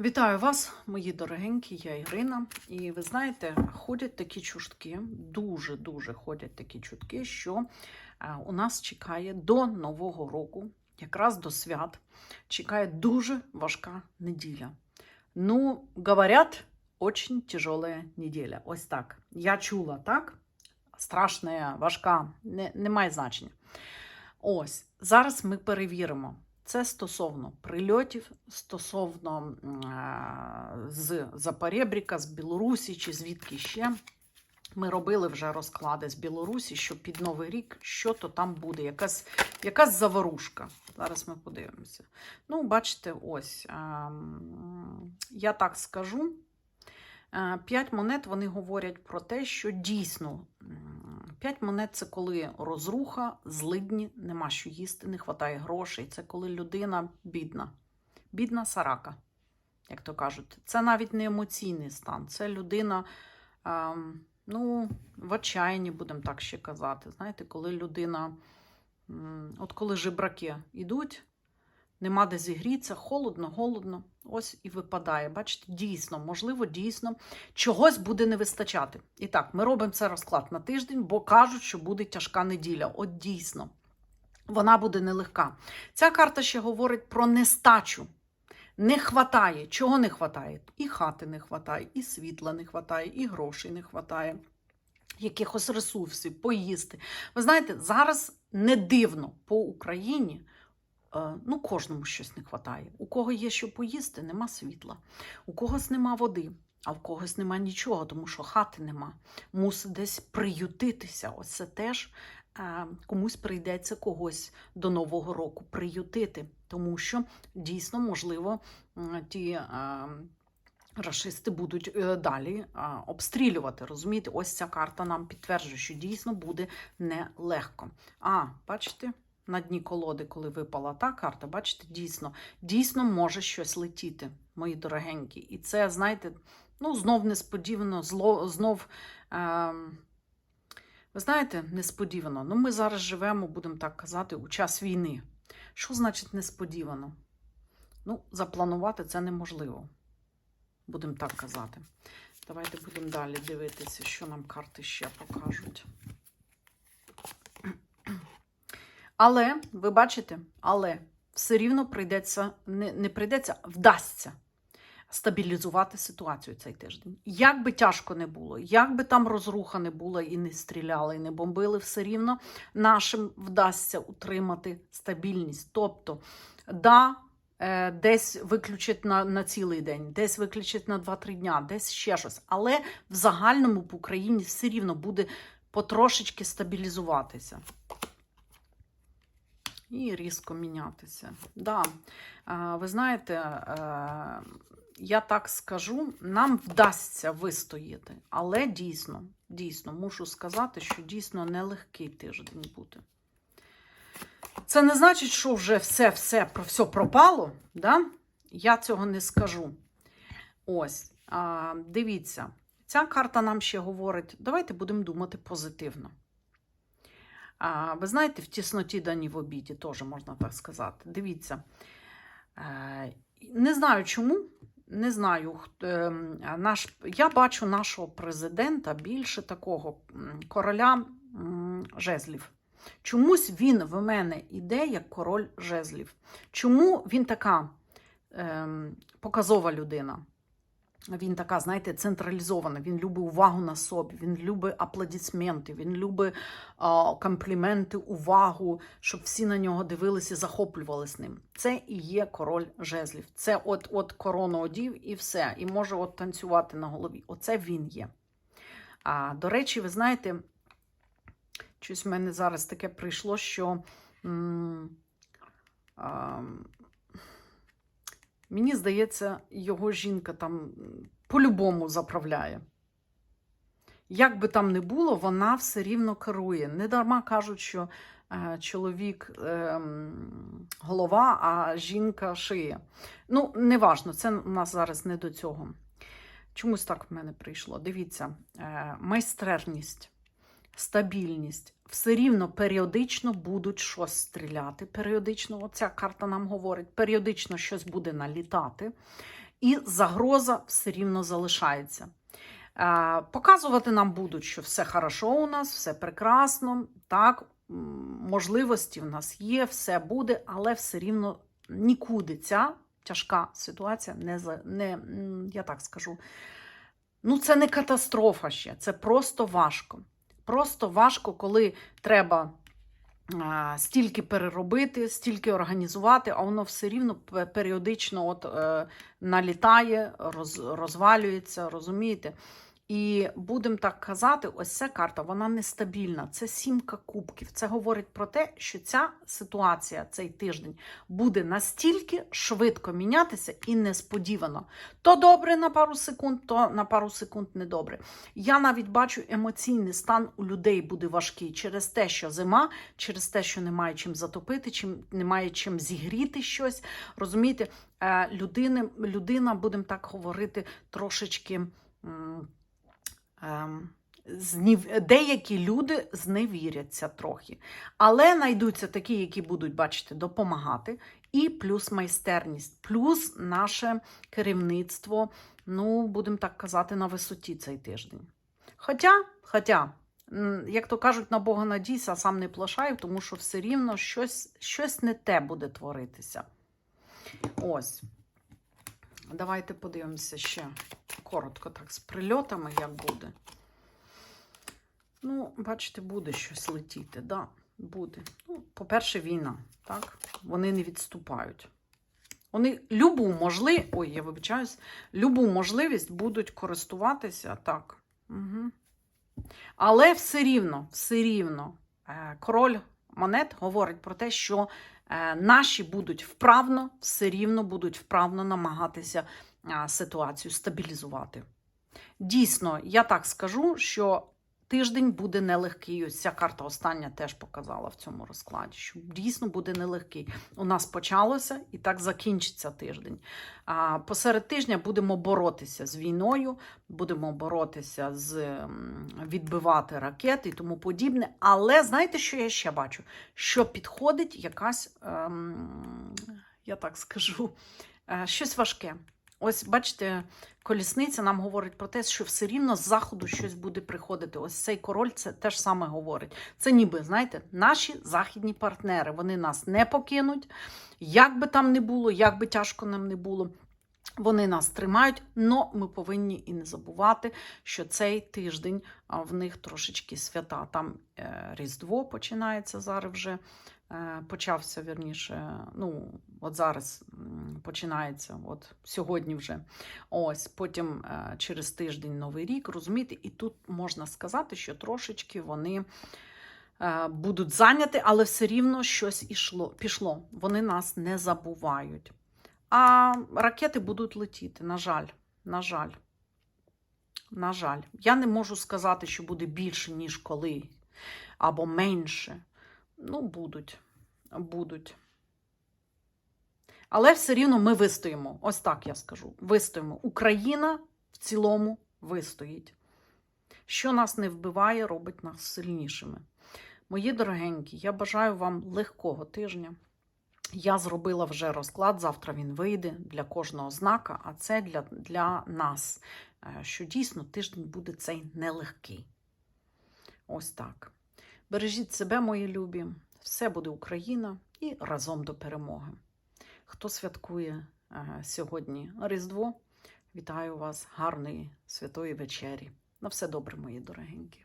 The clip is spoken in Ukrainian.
Вітаю вас, мої дорогенькі, я Ірина. І ви знаєте, ходять такі чутки, дуже-дуже ходять такі чутки, що е, у нас чекає до Нового року, якраз до свят, чекає дуже важка неділя. Ну, говорять, очень тяжелая неділя. Ось так. Я чула, так? Страшна, важка, не, не має значення. Ось, зараз ми перевіримо. Це стосовно прильотів, стосовно з Запорєбріка, з Білорусі чи звідки ще. Ми робили вже розклади з Білорусі, що під Новий рік що то там буде, якась, якась заворушка. Зараз ми подивимося. Ну, бачите, ось я так скажу. Е, П'ять монет вони говорять про те, що дійсно п'ять монет це коли розруха, злидні, нема що їсти, не вистачає грошей. Це коли людина бідна, бідна сарака, як то кажуть. Це навіть не емоційний стан, це людина, ем, ну, в отчаянні, будемо так ще казати. Знаєте, коли людина, от коли жебраки йдуть, нема де зігрітися, холодно, голодно. Ось і випадає. Бачите, дійсно, можливо, дійсно чогось буде не вистачати. І так, ми робимо це розклад на тиждень, бо кажуть, що буде тяжка неділя. От дійсно, вона буде нелегка. Ця карта ще говорить про нестачу. Не хватає. Чого не хватає? І хати не хватає, і світла не хватає, і грошей не хватає. Якихось ресурсів, поїсти. Ви знаєте, зараз не дивно по Україні ну, кожному щось не вистачає. У кого є що поїсти, нема світла, у когось нема води, а в когось нема нічого, тому що хати нема. Мусить десь приютитися. Ось це теж е, комусь прийдеться когось до Нового року приютити, тому що дійсно, можливо, ті. е, Рашисти будуть е, далі обстрілювати. Розумієте, ось ця карта нам підтверджує, що дійсно буде нелегко. А, бачите, на дні колоди, коли випала та карта, бачите, дійсно, дійсно може щось летіти, мої дорогенькі. І це, знаєте, ну, знов несподівано, зло, знов. Е, ви знаєте, несподівано. Ну, ми зараз живемо, будемо так казати, у час війни. Що значить несподівано? Ну, запланувати це неможливо. Будемо так казати. Давайте будемо далі дивитися, що нам карти ще покажуть. Але, ви бачите, але все рівно прийдеться, не, не прийдеться, вдасться стабілізувати ситуацію цей тиждень. Як би тяжко не було, як би там розруха не була і не стріляли, і не бомбили, все рівно нашим вдасться утримати стабільність. Тобто, да, е, десь виключить на, на цілий день, десь виключить на 2-3 дня, десь ще щось. Але в загальному в Україні все рівно буде потрошечки стабілізуватися. І різко мінятися. Да. Ви знаєте, е, я так скажу, нам вдасться вистояти, але дійсно, дійсно, мушу сказати, що дійсно нелегкий тиждень буде. Це не значить, що вже все, все, про все пропало. Да? Я цього не скажу. Ось, дивіться, ця карта нам ще говорить: давайте будемо думати позитивно. Ви знаєте, в тісноті дані в обіді, теж можна так сказати. Дивіться. Е, не знаю чому. Не знаю, наш, я бачу нашого президента більше такого короля жезлів. Чомусь він в мене іде як король жезлів. Чому він така ем, показова людина? Він така, знаєте, централізована. Він любить увагу на собі, він любить аплодисменти, він любить компліменти, увагу, щоб всі на нього дивилися захоплювалися ним. Це і є король жезлів. Це от от корону одів і все. І може от танцювати на голові. Оце він є. А, До речі, ви знаєте, щось в мене зараз таке прийшло, що. М- а, Мені здається, його жінка там по-любому заправляє. Як би там не було, вона все рівно керує. Не дарма кажуть, що е, чоловік е, голова, а жінка шия. Ну, неважно, це у нас зараз не до цього. Чомусь так в мене прийшло. Дивіться, е, майстерність, стабільність. Все рівно періодично будуть щось стріляти. Періодично, оця карта нам говорить, періодично щось буде налітати. і загроза все рівно залишається. Показувати нам будуть, що все хорошо у нас, все прекрасно, так, можливості в нас є, все буде, але все рівно нікуди ця тяжка ситуація не, не я так скажу. Ну, це не катастрофа ще, це просто важко. Просто важко, коли треба стільки переробити, стільки організувати, а воно все рівно періодично от, е, налітає, роз, розвалюється, розумієте? І будемо так казати, ось ця карта, вона нестабільна. Це сімка кубків. Це говорить про те, що ця ситуація, цей тиждень, буде настільки швидко мінятися і несподівано. То добре на пару секунд, то на пару секунд недобре. Я навіть бачу, емоційний стан у людей буде важкий через те, що зима, через те, що немає чим затопити, чим немає чим зігріти щось. Розумієте, Е, людини, людина, будемо так говорити, трошечки. Ем. Деякі люди зневіряться трохи, але знайдуться такі, які будуть, бачите, допомагати. І плюс майстерність, плюс наше керівництво, ну, будемо так казати, на висоті цей тиждень. Хоча, хоча, як то кажуть, на Бога надійся, сам не плашаю, тому що все рівно щось, щось не те буде творитися. Ось. Давайте подивимося ще коротко так з прильотами, як буде. Ну, бачите, буде щось летіти, да, буде. Ну, по-перше, війна, так? Вони не відступають. Вони любу можливість, ой, я вибачаюсь, любу можливість будуть користуватися так. Угу. Але все рівно, все рівно, е, король монет говорить про те, що наші будуть вправно, все рівно будуть вправно намагатися е, ситуацію стабілізувати. Дійсно, я так скажу, що тиждень буде нелегкий. Ось ця карта остання теж показала в цьому розкладі, що дійсно буде нелегкий. У нас почалося і так закінчиться тиждень. А посеред тижня будемо боротися з війною, будемо боротися з відбивати ракети і тому подібне. Але знаєте, що я ще бачу? Що підходить якась, ем, я так скажу, е, щось важке. Ось, бачите, колісниця нам говорить про те, що все рівно з заходу щось буде приходити. Ось цей король це теж саме говорить. Це ніби, знаєте, наші західні партнери. Вони нас не покинуть. Як би там не було, як би тяжко нам не було. Вони нас тримають, але ми повинні і не забувати, що цей тиждень в них трошечки свята. Там е, Різдво починається зараз вже. Е, Почався вірніше. Ну, от зараз починається, от сьогодні вже. Ось потім е, через тиждень Новий рік, розумієте, і тут можна сказати, що трошечки вони е, будуть зайняті, але все рівно щось ішло, пішло. Вони нас не забувають. А ракети будуть летіти, на жаль, на жаль. На жаль, я не можу сказати, що буде більше, ніж коли, або менше. Ну, будуть, будуть. Але все рівно ми вистоїмо. Ось так я скажу. Вистоїмо. Україна в цілому вистоїть. Що нас не вбиває, робить нас сильнішими. Мої дорогенькі, я бажаю вам легкого тижня. Я зробила вже розклад, завтра він вийде для кожного знака, а це для, для нас, е, що дійсно тиждень буде цей нелегкий. Ось так. Бережіть себе, мої любі, все буде Україна і разом до перемоги. Хто святкує е, сьогодні Різдво, вітаю вас, гарної святої вечері. На все добре, мої дорогенькі.